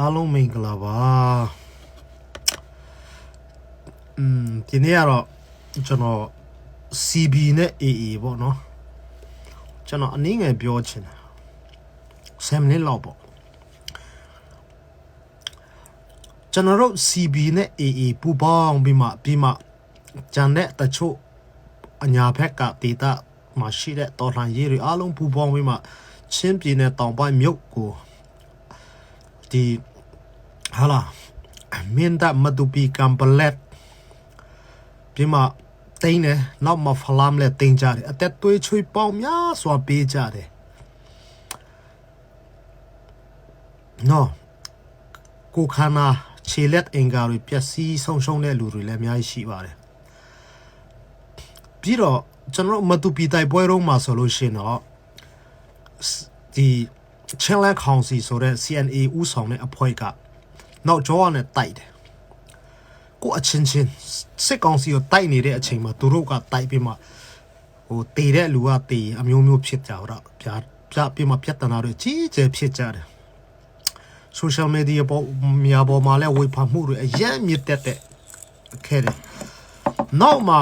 အားလုံးမင်္ဂလာပါอืมဒီနေ့ကတော့ကျွန်တော် CB နဲ့ AA ပေါ့နော်ကျွန်တော်အနည်းငယ်ပြောချင်တယ်7မိနစ်လောက်ပေါ့ကျွန်တော်တို့ CB နဲ့ AA ပူပေါင်းပြီးမှပြီးမှဂျန်တဲ့တချို့အညာဘက်ကဒေတာမှာရှိတဲ့တော်လှန်ရေးတွေအားလုံးပူပေါင်းပြီးမှချင်းပြည်နယ်တောင်ပိုင်းမြို့ကို ဒီဟာလာမင်းတပ်မတူပီကမ်ပလက်ပြီးမှတိန်းတယ်နောက်မှဖလမ်လက်တိန်းကြတယ်အသက်သွေးချွေးပေါင်းများစွာပေးကြတယ်နော်ကိုခန္ဓာခြေလက်အင်္ဂါတွေပျက်စီးဆုံးရှုံးတဲ့လူတွေလည်းအများကြီးရှိပါတယ်ပြီးတော့ကျွန်တော်မတူပီတိုက်ပွဲတော့မှာဆိုလို့ရှိရင်တော့ဒီ Challenge Council ဆိုတဲ့ CNA ဥဆောင်တဲ့အဖွဲ့ကနောက်ကျောနဲ့တိုက်တယ်ကိုအချင်းချင်းစစ်ကောင်စီကိုတိုက်နေတဲ့အချိန်မှာသူတို့ကတိုက်ပြီးမှဟိုတေတဲ့လူကတေအမျိုးမျိုးဖြစ်ကြတော့ပြပြပြီးမှပြဿနာတွေကြီးကျယ်ဖြစ်ကြတယ် social media ပေါ်မြာပေါ်မှာလည်းဝေဖန်မှုတွေအရင်မြင့်တက်တဲ့ခဲ့တယ်နောက်မှာ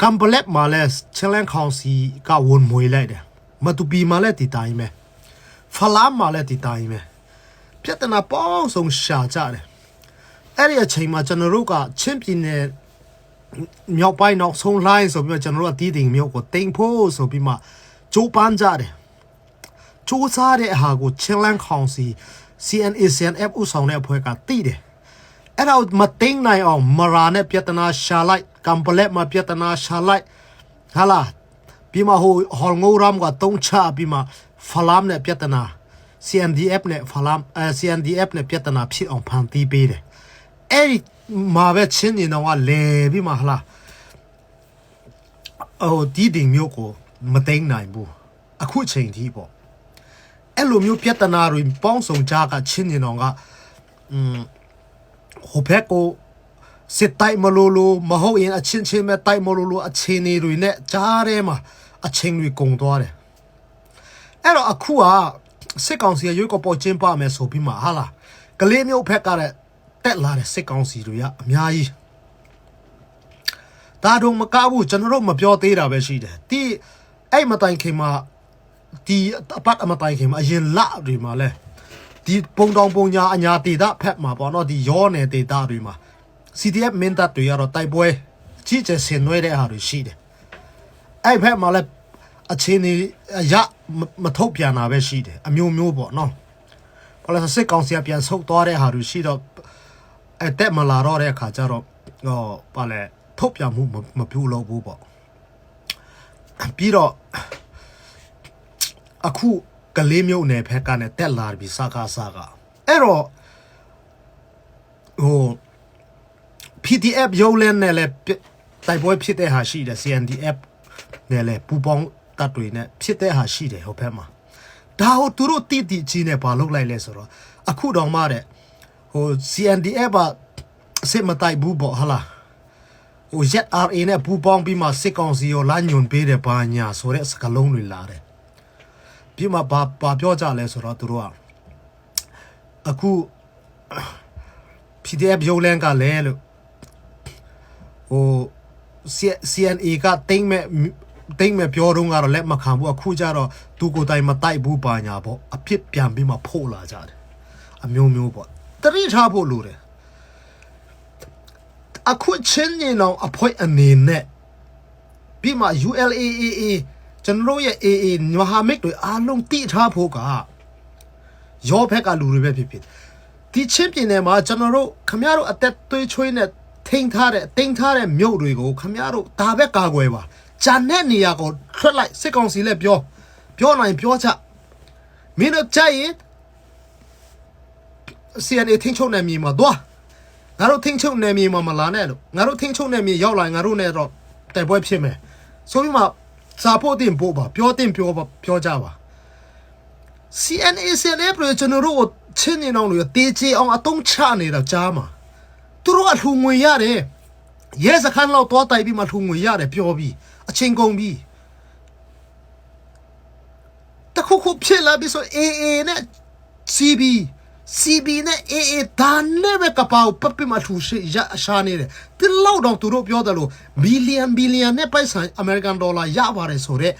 ကမ်ပလက်မှာလည်း challenge council ကဝန်မွေလိုက်တယ် မတူပီမှာလည်းဒီတိုင်းပဲဖလာမှာလည်းဒီတိုင်းပဲပြဿနာပေါင်းစုံရှာကြတယ်အဲ့ဒီအချိန်မှာကျွန်တော်တို့ကချင်းပြည်နယ်မြောက်ပိုင်းနောက်ဆုံး line ဆိုပြီးတော့ကျွန်တော်တို့ကတီးတင်မြို့ကိုတင်ဖို့ဆိုပြီးမှကြိုးပမ်းကြတယ်စူးစမ်းတဲ့အဟာကို Challenge Council CNA CNF ဥဆောင်တဲ့အဖွဲ့ကတီးတယ်အဲ့ဒါကိုမသိမ်းနိုင်အောင်မရာနဲ့ပြဿနာရှာလိုက် ကမ်ပလက်မှာပြဿနာရှာလိုက်ဟာလား ပြီးမှဟိုဟော်ငိုရမ်ကတုံးချပြီးမှဖလမ်နဲ့ပြဿနာ CNDF နဲ့ဖလမ်အဲ CNDF နဲ့ပြဿနာဖြစ်အောင်ဖန်တီးပေးတယ်အဲ့ဒီမှာပဲချင်းနေတော့ကလဲပြီးမှဟလားဟိုဒီတင်မျိုးကိုမသိမ်းနိုင်ဘူးအခုချိန်ထိပေါ့အဲ့လိုမျိုးပြဿနာတွေပေါင်းစုံကြကချင်းနေတော့ကอืมဟိုဘက်ကိုစစ်တိုက်မလို့လို့မဟုတ်ရင်အချင်းချင်းပဲတိုက်မလို့လို့အချင်းနေတွေနဲ့ကြားထဲမှာ အချင်းတွေကုံသွားတယ်အဲ့တော့အခုကစစ်ကောင်စီကရွေးကောက်ပွဲကျင်းပမယ်ဆိုပြီးမှဟာလားကလေးမျိုးဖက်ကတဲ့တက်လာတဲ့စစ်ကောင်စီတွေကအများကြီးဒါတော့မကားဘူးကျွန်တော်တို့မပြောသေးတာပဲရှိတယ်ဒီအဲ့မတိုင်ခင်မှာဒီအပတ်အမတိုင်ခင်မှာအရင်လတွေမှာလဲဒီပုံတောင်ပုံညာအညာတေတာဖက်မှာပေါ့နော်ဒီရောနယ်တေတာတွေမှာ CDF မင်းတပ်တွေကတော့တိုက်ပွဲအကြီးကျယ်ဆင်နွှဲတဲ့အားတွေရှိတယ် အဲ့ဖက်မှာလည်းအခြေအနေအရမထုတ်ပြန်တာပဲရှိတယ်အမျိုးမျိုးပေါ့နော်ဘာလို့လဲစစ်ကောင်စီကပြန်ဆုတ်သွားတဲ့ဟာတွေရှိတော့အဲ့တက်မလာတော့တဲ့အခါကျတော့ဟောဘာလဲထုတ်ပြန်မှုမပြုလုပ်ဘူးပေါ့ပြီးတော့အခုကလေးမျိုးနယ်ဖက်ကနေတက်လာပြီစကားစကားအဲ့တော့ဟို PDF ရုံးလဲနဲ့လဲတိုက်ပွဲဖြစ်တဲ့ဟာရှိတယ် CNDF နဲ့လဲပူပေါင်းတပ်တွေနဲ့ဖြစ်တဲ့ဟာရှိတယ်ဟိုဘက်မှာဒါဟိုသူတို့တိတိကြီးနဲ့ဘာလုပ်လိုက်လဲဆိုတော့အခုတော့မှတဲ့ဟို CNDF ကစစ်မတိုက်ဘူးပေါ့ဟာလားဟို ZRA နဲ့ပူပေါင်းပြီးမှစစ်ကောင်စီကိုလာညွန်ပေးတယ်ဘာညာဆိုတဲ့စကားလုံးတွေလာတယ်ပြီးမှဘာဘာပြောကြလဲဆိုတော့သူတို့ကအခု PDF ရုံးလန်းကလည်းလို့ဟို CNA ကတိမ့်မဲ့ တိမ့်မဲ့ပြောတော့ကတော့လက်မခံဘူးအခုကျတော့သူကိုယ်တိုင်မတိုက်ဘူးပါညာပေါ့အဖြစ်ပြန်ပြီးမှဖို့လာကြတယ်အမျိုးမျိုးပေါ့တတိထားဖို့လိုတယ်အခုချင်းနေတော့အဖွဲအနေနဲ့ပြီးမှ ULAAA ကျွန်တော်ရဲ့ AA မဟာမိတ်တွေအားလုံးတိထားဖို့ကရောဘက်ကလူတွေပဲဖြစ်ဖြစ်ဒီချင်းပြင်းထဲမှာကျွန်တော်တို့ခမရတို့အသက်သွေးချွေးနဲ့ထိန်ထားတဲ့တိန်ထားတဲ့မြို့တွေကိုခမရတို့ဒါပဲကာကွယ်ပါ ဂျန်တဲ့နေရာကိုထွက်လိုက်စစ်ကောင်စီလည်းပြောပြောနိုင်ပြောချမင်းတို့ကြိုက်ရင် CNA ထင်းချုံနယ်မြေမှာသွားငါတို့ထင်းချုံနယ်မြေမှာမလာနဲ့လို့ငါတို့ထင်းချုံနယ်မြေရောက်လာငါတို့နဲ့တော့တိုက်ပွဲဖြစ်မယ်ဆိုပြီးမှစာဖို့တင်ပို့ပါပြောတင်ပြောပါပြောကြပါ CNA CNA ပြည်ကျွန်တော်တို့ကိုချင်းနေအောင်လို့တေးချေအောင်အတုံးချနေတာကြားမှာသူတို့ကလှူငွေရတယ်ရဲစခန်းလောက်တော့တိုက်ပြီးမှလှူငွေရတယ်ပြောပြီး အချင်းကုန်ပြီးတခုခုဖြစ်လာပြီးဆိုအေးအေးနဲ့ CB CB နဲ့ AA ဒါနဲ့ပဲကပောက်ပပမထူရှိရအရှာနေတယ်ဒီလောက်တော့သူတို့ပြောတယ်လို့ဘီလီယံဘီလီယံနဲ့ပိုက်ဆံအမေရိကန်ဒေါ်လာရပါတယ်ဆိုတော့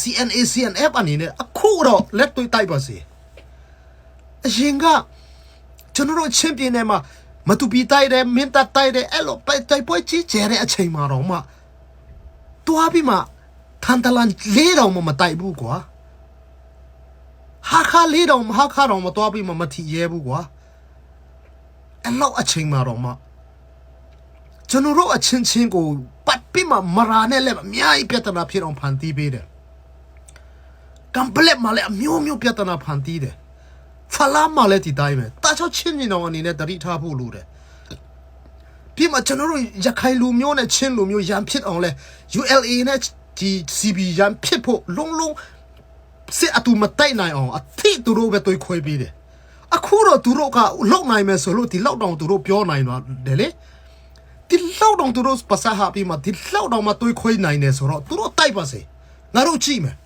CNA CNF အနေနဲ့အခုတော့လက်တွေ့တိုက်ပါစေအရင်ကကျွန်တော်တို့ချင်းပြင်းထဲမှာမတူပီတိုက်တယ်မင်းတပ်တိုက်တယ်အဲ့လိုပိုက်တိုက်ပွဲကြီးကျဲတဲ့အချိန်မှာတော့မှ တွားပြီးမှထန်တလန်လေးတော့မှမတိုက်ဘူးကွာဟာခါလေးတော့ဟာခါတော့မတော်ပြီးမှမထီရဲဘူးကွာအဲ့လောက်အချိန်မှာတော့မှကျွန်တော်တို့အချင်းချင်းကိုပတ်ပြီးမှမရာနဲ့လည်းအများကြီးပြဿနာဖြစ်အောင်ဖန်တီးပေးတယ်ကမ်ပလက်မှာလည်းအမျိုးမျိုးပြဿနာဖန်တီးတယ်ဖလာမှာလည်းဒီတိုင်းပဲတာချောချင်းနေတော့အနေနဲ့တတိထားဖို့လိုတယ် ပြီးမှကျွန်တော်တို့ရခိုင်လူမျိုးနဲ့ချင်းလူမျိုးရန်ဖြစ်အောင်လဲ ULA နဲ့ဒီ CB ရန်ဖြစ်ဖို့လုံးလုံးစစ်အတူမတိုက်နိုင်အောင်အထိသူတို့ပဲတွေးခွဲပေးတယ်အခုတော့သူတို့ကလောက်နိုင်မယ်ဆိုလို့ဒီလောက်တောင်သူတို့ပြောနိုင်တော့တယ်လေဒီလောက်တောင်သူတို့ပစာဟာပြီးမှဒီလောက်တောင်မှတွေးခွဲနိုင်တယ်ဆိုတော့သူတို့တိုက်ပါစေငါတို့ကြည့်မယ်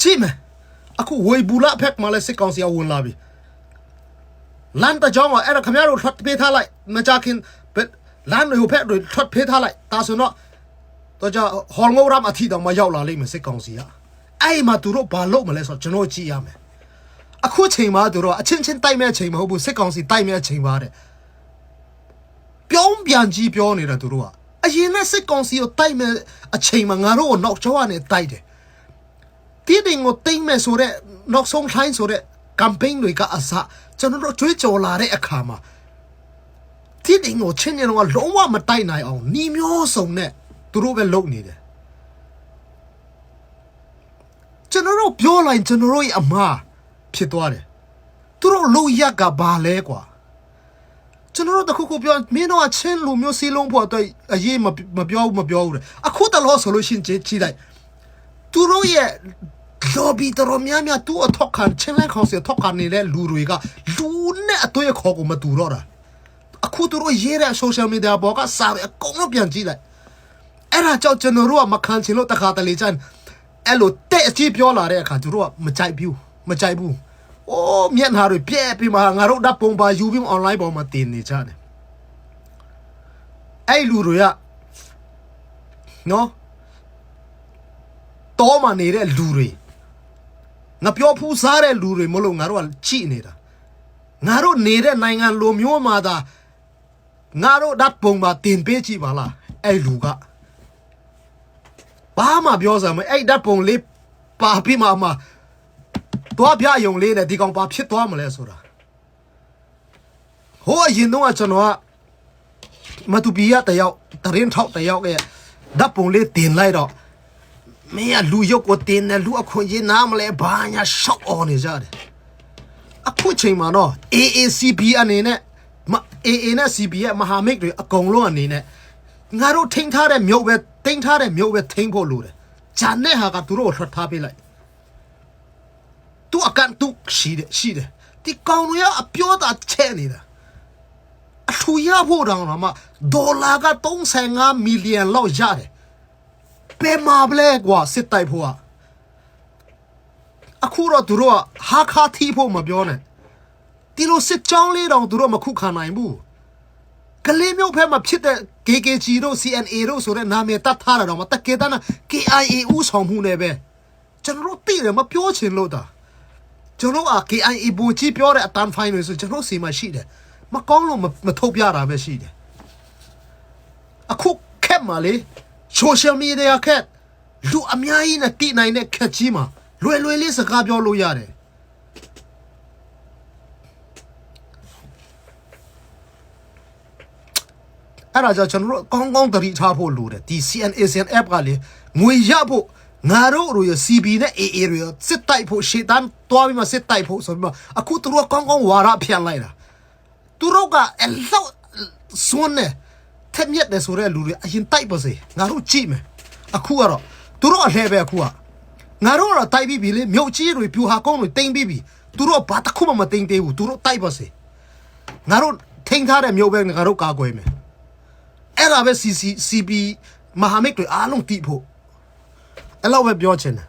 ကြည့်မယ်အခုဝေဘူလာဖက်မှလည်းစစ်ကောင်စီအဝင်လာပြီ လန်တကြောင်ကအဲ့ဒါခမရတို့ထွက်ပေးထားလိုက်မကြခင်လန်တွေဖက်တွေထွက်ပေးထားလိုက်ဒါဆိုတော့တော့ကြဟော်ငိုရမ်အထီတောင်မှရောက်လာလိမ့်မယ်စစ်ကောင်စီကအဲ့မှာသူတို့ဘာလုပ်မလဲဆိုတော့ကျွန်တော်ကြည့်ရမယ်အခုချိန်မှာသူတို့အချင်းချင်းတိုက်မဲ့ချိန်မဟုတ်ဘူးစစ်ကောင်စီတိုက်မဲ့ချိန်ပါတဲ့ပြောင်းပြန်ကြီးပြောနေတာသူတို့ကအရင်ကစစ်ကောင်စီကိုတိုက်မဲ့အချိန်မှာငါတို့ကိုနောက်ကျောကနေတိုက်တယ်တီးတင်ကိုတိမ့်မဲ့ဆိုတဲ့နောက်ဆုံးထိုင်းဆိုတဲ့ campaign တွေကအစ ကျွန်တော်တို့ကြွေးကြော်လာတဲ့အခါမှာတီးတင်ကိုချင်းချင်းတော့လုံးဝမတိုက်နိုင်အောင်နှီးမျိုးစုံနဲ့သူတို့ပဲလုံနေတယ်ကျွန်တော်တို့ပြောလိုက်ကျွန်တော်တို့ရဲ့အမားဖြစ်သွားတယ်သူတို့လုံရက်ကဘာလဲကွာကျွန်တော်တို့တခုခုပြောမင်းတို့ကချင်းလူမျိုးစီလုံးဖို့အတွက်အရေးမမပြောဘူးမပြောဘူးတဲ့အခုတလောဆိုလို့ရှိရင်ကြည့်ကြည့်လိုက်သူတို့ရဲ့ lobby တော်များများသူ့အထောက်ခံချင်းလန်းကောင်စီထောက်ခံနေတဲ့လူတွေကလူနဲ့အတွေ့အခေါ်ကိုမတူတော့တာအခုသူတို့ရေးတဲ့ social media ပေါ်ကစာတွေအကုန်လုံးပြန်ကြည့်လိုက်အဲ့ဒါကြောင့်ကျွန်တော်တို့ကမခံချင်လို့တခါတလေကျန်အဲ့လိုတဲ့အကြည့်ပြောလာတဲ့အခါသူတို့ကမကြိုက်ဘူးမကြိုက်ဘူး။အိုးမျက်နှာတွေပြဲပြီးမှငါတို့ဓာတ်ပုံပါယူပြီး online ပေါ်မှာတင်နေကြတယ်။အဲ့လူတွေကနော်တော်မှနေတဲ့လူတွေ ငါပြောဖူးစားတဲ့လူတွေမလို့ငါတို့ကကြည့်နေတာငါတို့နေတဲ့နိုင်ငံလိုမျိုးမှာသာငါတို့ဓာတ်ပုံပါတင်ပေးကြည့်ပါလားအဲ့လူကဘာမှပြောစမ်းမအဲ့ဓာတ်ပုံလေးပါပြီးမှမှသွားပြယုံလေးနဲ့ဒီကောင်ဘာဖြစ်သွားမလဲဆိုတာဟိုအရင်တော့ကျွန်တော်ကမတူပီရတယောက်တရင်ထောက်တယောက်ရဲ့ဓာတ်ပုံလေးတင်လိုက်တော့ မင်းကလူရုပ်ကိုတင်တယ်လူအခွင့်အရေးနားမလဲဘာညာရှောက်အော်နေကြတယ်အခုချိန်မှာတော့ AACP အနေနဲ့မ AA နဲ့ CP ရဲ့မဟာမိတ်တွေအကုန်လုံးအနေနဲ့ငါတို့ထိန်းထားတဲ့မြို့ပဲထိန်းထားတဲ့မြို့ပဲထိန်းဖို့လိုတယ်။ဂျန်နဲ့ဟာကသူတို့ကိုထွက်ထားပေးလိုက်။ तू အကန် तू ရှိတယ်ရှိတယ်။ဒီကောင်တွေကအပြောတာချဲ့နေတာ။အထူရဖို့တောင်မှဒေါ်လာက35မီလီယံလောက်ရတယ်။ ဘယ်မှာပလဲကွာစစ်တိုက်ဖို့ကအခုတော့သူတို့ကဟာခါထီဖို့မပြောနဲ့။ဒီလိုစစ်ကြောင်းလေးတောင်သူတို့မခုခံနိုင်ဘူး။ကလေးမျိုးဖက်မှာဖြစ်တဲ့ KKG တို့ CNA တို့ဆိုတဲ့နာမည်တတ်ထားတာတော့မတက်ကဲတနာ KIA ဥဆောင်မှုနဲ့ပဲကျွန်တော်တို့သိတယ်မပြောချင်လို့တာကျွန်တော်က KIA ဘူကြီးပြောတဲ့အတန်းဖိုင်တွေဆိုကျွန်တော်စီမှာရှိတယ်မကောင်းလို့မမထုတ်ပြတာပဲရှိတယ်အခုခက်မှာလေ social media ခက်လူအများကြီးနဲ့တိနိုင်တဲ့ခက်ကြီးမှာလွယ်လွယ်လေးစကားပြောလို့ရတယ်အဲ့ဒါကြောင့်ကျွန်တော်တို့ကောင်းကောင်းသတိထားဖို့လိုတယ်ဒီ CNA CN app ကလေငွေရဖို့ငါတို့တို့ရ CB နဲ့ AA တွေစစ်တိုက်ဖို့ရှေ့တန်းတွားပြီးမှစစ်တိုက်ဖို့ဆိုပြီးမှအခုသူတို့ကကောင်းကောင်းဝါရဖြန့်လိုက်တာသူတို့ကအလောက်စွန်းနေ ထက်မြက်တယ်ဆိုတဲ့လူတွေအရင်တိုက်ပါစေငါတို့ကြည့်မယ်အခုကတော့သူတို့အလှဲပဲအခုကငါတို့ကတော့တိုက်ပြီးပြီလေမြုပ်ကြီးတွေပြူဟာကုန်းတွေတိမ့်ပြီးပြီသူတို့ဘာတစ်ခုမှမတိမ့်သေးဘူးသူတို့တိုက်ပါစေငါတို့ထိန်းထားတဲ့မြုပ်ပဲငါတို့ကာကွယ်မယ်အဲ့ဒါပဲ CC CB မဟာမိတ်တွေအားလုံးတည်ဖို့အဲ့လောက်ပဲပြောချင်တယ်